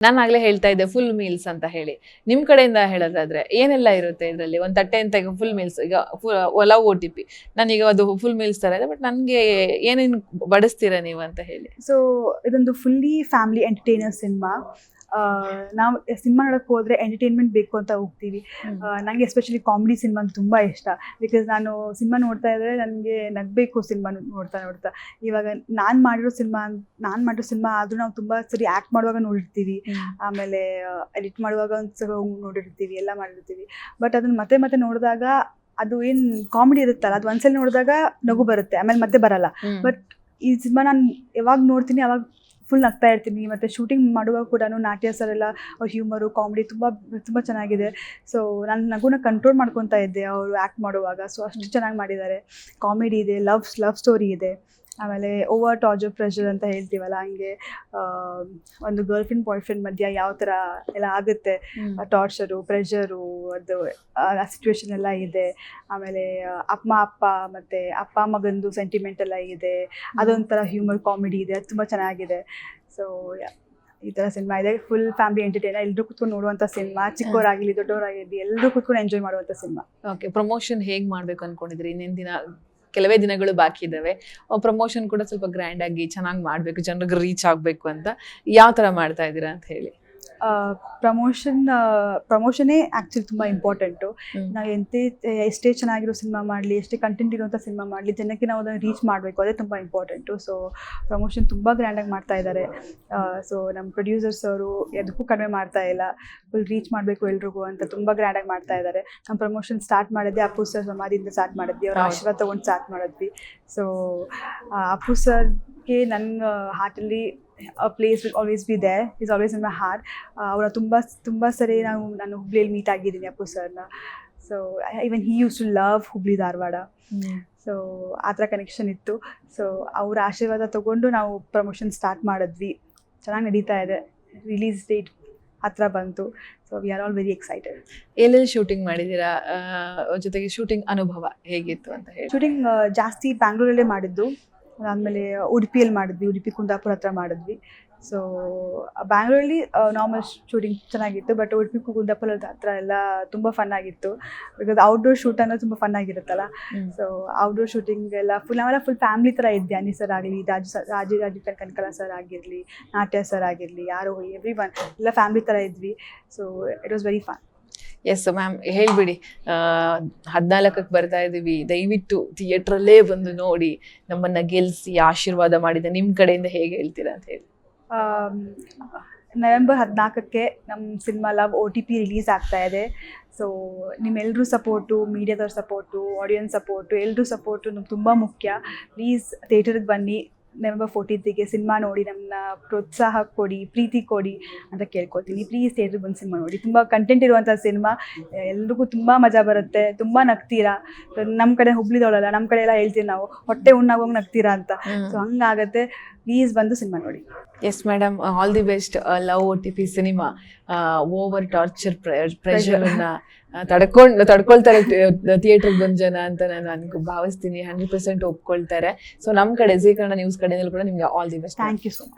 ನಾನು ಆಗ್ಲೇ ಹೇಳ್ತಾ ಇದ್ದೆ ಫುಲ್ ಮೀಲ್ಸ್ ಅಂತ ಹೇಳಿ. ನಿಮ್ ಕಡೆಯಿಂದ ಹೇಳೋದಾದ್ರೆ ಏನೆಲ್ಲ ಇರುತ್ತೆ ಇದರಲ್ಲಿ? ಒಂದು ತಟ್ಟೆ ಅಂತ ಈಗ ಫುಲ್ ಮೀಲ್ಸ್ ಈಗ ಒಲ ಓ ಟಿ ಪಿ ನಾನೀಗ ಅದು ಫುಲ್ ಮೀಲ್ಸ್ ತರ ಇದೆ ಬಟ್ ನನಗೆ ಏನೇನು ಬಡಿಸ್ತೀರಾ ನೀವು ಅಂತ ಹೇಳಿ? ಸೊ ಇದೊಂದು ಫುಲ್ಲಿ ಫ್ಯಾಮಿಲಿ ಎಂಟರ್ಟೈನರ್ ಸಿನಿಮಾ ನಾವು ಸಿನಿಮಾ ನೋಡಕ್ಕೆ ಹೋದ್ರೆ ಎಂಟರ್ಟೈನ್ಮೆಂಟ್ ಬೇಕು ಅಂತ ಹೋಗ್ತೀವಿ. ನನಗೆ ಎಸ್ಪೆಷಲಿ ಕಾಮಿಡಿ ಸಿನಿಮಾ ತುಂಬ ಇಷ್ಟ. ಬಿಕಾಸ್ ನಾನು ಸಿನಿಮಾ ನೋಡ್ತಾ ಇದ್ರೆ ನನಗೆ ನಗಬೇಕು ಸಿನಿಮಾ ನೋಡ್ತಾ ನೋಡ್ತಾ. ಇವಾಗ ನಾನು ಮಾಡಿರೋ ಸಿನಿಮಾ ನಾನು ಮಾಡಿರೋ ಸಿನಿಮಾ ಆದರೂ ನಾವು ತುಂಬ ಸರಿ ಆ್ಯಕ್ಟ್ ಮಾಡುವಾಗ ನೋಡಿರ್ತೀವಿ. ಆಮೇಲೆ ಎಡಿಟ್ ಮಾಡುವಾಗ ಒಂದ್ಸಲ ನೋಡಿರ್ತೀವಿ ಎಲ್ಲ ಮಾಡಿರ್ತೀವಿ. ಬಟ್ ಅದನ್ನ ಮತ್ತೆ ಮತ್ತೆ ನೋಡಿದಾಗ ಅದು ಏನು ಕಾಮಿಡಿ ಇರುತ್ತಲ್ಲ ಅದು ಒಂದ್ಸಲ ನೋಡಿದಾಗ ನಗು ಬರುತ್ತೆ. ಆಮೇಲೆ ಮತ್ತೆ ಬರಲ್ಲ. ಬಟ್ ಈ ಸಿನಿಮಾ ನಾನು ಯಾವಾಗ ನೋಡ್ತೀನಿ ಅವಾಗ ಫುಲ್ ನಗ್ತಾ ಇರ್ತೀನಿ. ಮತ್ತು ಶೂಟಿಂಗ್ ಮಾಡುವಾಗ ಕೂಡ ನಾಟ್ಯ ಸರ್ ಎಲ್ಲ ಅವ್ರ ಹ್ಯೂಮರು ಕಾಮಿಡಿ ತುಂಬ ತುಂಬ ಚೆನ್ನಾಗಿದೆ. ಸೊ ನಾನು ನಗುನ ಕಂಟ್ರೋಲ್ ಮಾಡ್ಕೊತಾ ಇದ್ದೆ ಅವರು ಆ್ಯಕ್ಟ್ ಮಾಡುವಾಗ. ಸೊ ಅಷ್ಟು ಚೆನ್ನಾಗಿ ಮಾಡಿದ್ದಾರೆ. ಕಾಮಿಡಿ ಇದೆ ಲವ್ ಲವ್ ಸ್ಟೋರಿ ಇದೆ. ಆಮೇಲೆ ಓವರ್ ಟಾರ್ಜರ್ ಪ್ರೆಷರ್ ಅಂತ ಹೇಳ್ತೀವಲ್ಲ ಹಂಗೆ ಒಂದು ಗರ್ಲ್ ಫ್ರೆಂಡ್ ಬಾಯ್ ಫ್ರೆಂಡ್ ಮಧ್ಯ ಯಾವ ಥರ ಎಲ್ಲ ಆಗುತ್ತೆ. ಟಾರ್ಚರು ಪ್ರೆಷರು ಅದು ಆ ಸಿಚುವೇಶನ್ ಎಲ್ಲ ಇದೆ. ಆಮೇಲೆ ಅಮ್ಮ ಅಪ್ಪ ಮತ್ತು ಅಪ್ಪ ಮಗಂದು ಸೆಂಟಿಮೆಂಟ್ ಎಲ್ಲ ಇದೆ. ಅದೊಂಥರ ಹ್ಯೂಮರ್ ಕಾಮಿಡಿ ಇದೆ. ಅದು ತುಂಬ ಚೆನ್ನಾಗಿದೆ. ಸೊ ಈ ಥರ ಸಿನಿಮಾ ಇದೆ. ಫುಲ್ ಫ್ಯಾಮಿಲಿ ಎಂಟರ್ಟೈನ್ ಎಲ್ಲರೂ ಕುತ್ಕೊಂಡು ನೋಡುವಂಥ ಸಿನಿಮಾ ಚಿಕ್ಕವರಾಗಲಿ ದೊಡ್ಡವರಾಗಿರಲಿ ಎಲ್ಲರೂ ಕುತ್ಕೊಂಡು ಎಂಜಾಯ್ ಮಾಡುವಂಥ ಸಿನಿಮಾ ಓಕೆ ಪ್ರಮೋಷನ್ ಹೇಗೆ ಮಾಡಬೇಕು ಅಂದ್ಕೊಂಡಿದ್ರಿ ಇನ್ನೇನು ದಿನ ಕೆಲವೇ ದಿನಗಳು ಬಾಕಿ ಇದ್ದಾವೆ ಪ್ರಮೋಷನ್ ಕೂಡ ಸ್ವಲ್ಪ ಗ್ರ್ಯಾಂಡ್ ಆಗಿ ಚೆನ್ನಾಗಿ ಮಾಡಬೇಕು. ಜನರಿಗೆ ರೀಚ್ ಆಗಬೇಕು ಅಂತ. ಯಾವ ಥರ ಮಾಡ್ತಾ ಇದ್ದೀರಾ ಅಂತ ಹೇಳಿ. ಪ್ರಮೋಷನ್ ಪ್ರಮೋಷನೇ ಆ್ಯಕ್ಚುಲಿ ತುಂಬ ಇಂಪಾರ್ಟೆಂಟು. ನಾವು ಎಂತೆ ಎಷ್ಟೇ ಚೆನ್ನಾಗಿರೋ ಸಿನಿಮಾ ಮಾಡಲಿ ಎಷ್ಟೇ ಕಂಟೆಂಟ್ ಇರುವಂಥ ಸಿನಿಮಾ ಮಾಡಲಿ ಜನಕ್ಕೆ ನಾವು ಅದನ್ನು ರೀಚ್ ಮಾಡಬೇಕು. ಅದೇ ತುಂಬ ಇಂಪಾರ್ಟೆಂಟು ಸೊ ಪ್ರಮೋಷನ್ ತುಂಬ ಗ್ರ್ಯಾಂಡಾಗಿ ಮಾಡ್ತಾ ಇದ್ದಾರೆ ಸೊ ನಮ್ಮ ಪ್ರೊಡ್ಯೂಸರ್ಸ್ ಅವರು ಎದಕ್ಕೂ ಕಡಿಮೆ ಮಾಡ್ತಾ ಇಲ್ಲ. ಫುಲ್ ರೀಚ್ ಮಾಡಬೇಕು ಎಲ್ರಿಗೂ ಅಂತ ತುಂಬ ಗ್ರ್ಯಾಂಡಾಗಿ ಮಾಡ್ತಾ ಇದ್ದಾರೆ ನಮ್ಮ ಪ್ರಮೋಷನ್ ಸ್ಟಾರ್ಟ್ ಮಾಡಿದ್ದೆ ಅಪ್ಪು ಸರ್ ಸಮಾಧಿಯಿಂದ ಸ್ಟಾರ್ಟ್ ಮಾಡಿದ್ವಿ. ಅವ್ರ. ಆಶೀರ್ವಾದ ತೊಗೊಂಡು ಸ್ಟಾರ್ಟ್ ಮಾಡಿದ್ವಿ. ಸೊ ಅಪ್ಪು ಸರ್ಗೆ ನನ್ನ ಹಾರ್ಟಲ್ಲಿ place will always be there is always in my heart ಅವರ ತುಂಬ ತುಂಬ ಸರಿ ನಾವು ನಾನು ಹುಬ್ಳಿಯಲ್ಲಿ ಮೀಟ್ ಆಗಿದ್ದೀನಿ ಅಪ್ಪು ಸರ್ನ. So even he used to love Hubli Dharwad. So ಆ ಥರ ಕನೆಕ್ಷನ್ ಇತ್ತು. ಸೊ ಅವ್ರ ಆಶೀರ್ವಾದ ತಗೊಂಡು ನಾವು ಪ್ರಮೋಷನ್ ಸ್ಟಾರ್ಟ್ ಮಾಡಿದ್ವಿ. ಚೆನ್ನಾಗಿ ನಡೀತಾ ಇದೆ. ರಿಲೀಸ್ ಡೇಟ್ ಹತ್ರ ಬಂತು. So we are all very excited ಎಲ್ಲೆಲ್ಲಿ ಶೂಟಿಂಗ್ ಮಾಡಿದ್ದೀರಾ? ಆ, ಜೊತೆಗೆ ಶೂಟಿಂಗ್ ಅನುಭವ ಹೇಗಿತ್ತು ಅಂತ ಹೇಳಿ. ಶೂಟಿಂಗ್ ಜಾಸ್ತಿ ಬ್ಯಾಂಗ್ಳೂರಲ್ಲೇ ಮಾಡಿದ್ದು. ಅದಾದಮೇಲೆ ಉಡುಪಿಯಲ್ಲಿ ಮಾಡಿದ್ವಿ ಉಡುಪಿ ಕುಂದಾಪುರ ಹತ್ರ ಮಾಡಿದ್ವಿ. ಸೊ ಬ್ಯಾಂಗ್ಳೂರಲ್ಲಿ ನಾರ್ಮಲ್ ಶೂಟಿಂಗ್ ಚೆನ್ನಾಗಿತ್ತು ಬಟ್ ಉಡುಪಿ ಕುಂದಾಪುರ ಹತ್ರ ಎಲ್ಲ ತುಂಬ ಫನ್ ಆಗಿತ್ತು. ಬಿಕಾಸ್ ಔಟ್ಡೋರ್ ಶೂಟ್ ಅನ್ನೋದು ತುಂಬ ಫನ್ ಆಗಿರುತ್ತಲ್ಲ? ಸೊ ಔಟ್ಡೋರ್ ಶೂಟಿಂಗ್ ಎಲ್ಲ ಫುಲ್ ನಾವೆಲ್ಲ ಫುಲ್ ಫ್ಯಾಮಿಲಿ ಥರ ಇದ್ದೆ ಅನಿ ಸರ್ ಆಗಲಿ ರಾಜು ಸರ್ ರಾಜು ರಾಜು ಕನಕಲ ಸರ್ ಆಗಿರಲಿ ನಾಟ್ಯ ಸರ್ ಆಗಿರಲಿ ಯಾರು ಎವ್ರಿ ಒನ್ ಎಲ್ಲ ಫ್ಯಾಮಿಲಿ ಥರ ಇದ್ವಿ. So it was very fun yes ma'am ಹೇಳ್ಬಿಡಿ. ಹದಿನಾಲ್ಕಕ್ಕೆ ಬರ್ತಾ ಇದ್ದೀವಿ ದಯವಿಟ್ಟು ಥಿಯೇಟ್ರಲ್ಲೇ ಬಂದು ನೋಡಿ ನಮ್ಮನ್ನು ಗೆಲ್ಲಿಸಿ ಆಶೀರ್ವಾದ ಮಾಡಿದ ನಿಮ್ಮ ಕಡೆಯಿಂದ ಹೇಗೆ ಹೇಳ್ತೀರಾ ಅಂತ ಹೇಳಿ. ನವೆಂಬರ್ ಹದಿನಾಲ್ಕಕ್ಕೆ ನಮ್ಮ cinema love O T P release ಆಗ್ತಾ ಇದೆ. ಸೊ ನಿಮ್ಮೆಲ್ಲರೂ ಸಪೋರ್ಟು, ಮೀಡಿಯಾದವ್ರ ಸಪೋರ್ಟು ಆಡಿಯನ್ಸ್ ಸಪೋರ್ಟು ಎಲ್ಲರೂ ಸಪೋರ್ಟು ನಮ್ಗೆ ತುಂಬ ಮುಖ್ಯ. ಪ್ಲೀಸ್ ಥಿಯೇಟರ್ಗೆ ಬನ್ನಿ. ನವೆಂಬರ್ ಫೋರ್ಟೀನ್ತಿಗೆ ಸಿನಿಮಾ ನೋಡಿ ನಮ್ಮನ್ನ ಪ್ರೋತ್ಸಾಹ ಕೊಡಿ ಪ್ರೀತಿ ಕೊಡಿ ಅಂತ ಕೇಳ್ಕೊತೀನಿ ಪ್ಲೀಸ್ ಥಿಯೇಟ್ರಿಗೆ ಬಂದು ಸಿನಿಮಾ ನೋಡಿ. ತುಂಬ ಕಂಟೆಂಟ್ ಇರುವಂಥ ಸಿನಿಮಾ ಎಲ್ರಿಗೂ ತುಂಬ ಮಜಾ ಬರುತ್ತೆ. ತುಂಬ ನಗ್ತೀರಾ? ನಮ್ಮ ಕಡೆ ಹುಬ್ಳಿದವಳಲ್ಲ ನಮ್ಮ ಕಡೆ ಎಲ್ಲ ಹೇಳ್ತೀವಿ ನಾವು ಹೊಟ್ಟೆ ಉಣ್ಣಾಗ ನಗ್ತೀರಾ ಅಂತ. ಸೊ ಹಂಗಾಗತ್ತೆ. ಪ್ಲೀಸ್ ಬಂದು ಸಿನಿಮಾ ನೋಡಿ. Yes madam all the best love O T P cinema over torture pressure ಅನ್ನ ತಡ್ಕೊಂಡು ತಡ್ಕೊಳ್ತಾರೆ ಥಿಯೇಟರ್ ಬಂದ ಜನ ಅಂತ ನಾನು ಅನ್ಕೊ ಭಾವಿಸ್ತೀನಿ. Hundred percent ಒಪ್ಕೊಳ್ತಾರೆ. ಸೊ ನಮ್ಮ ಕಡೆ ಜಿ ಕನ್ನಡ ನ್ಯೂಸ್ ಕಡೆಯಲ್ಲಿ ಕೂಡ ನಿಮ್ಗೆ all the best thank you so much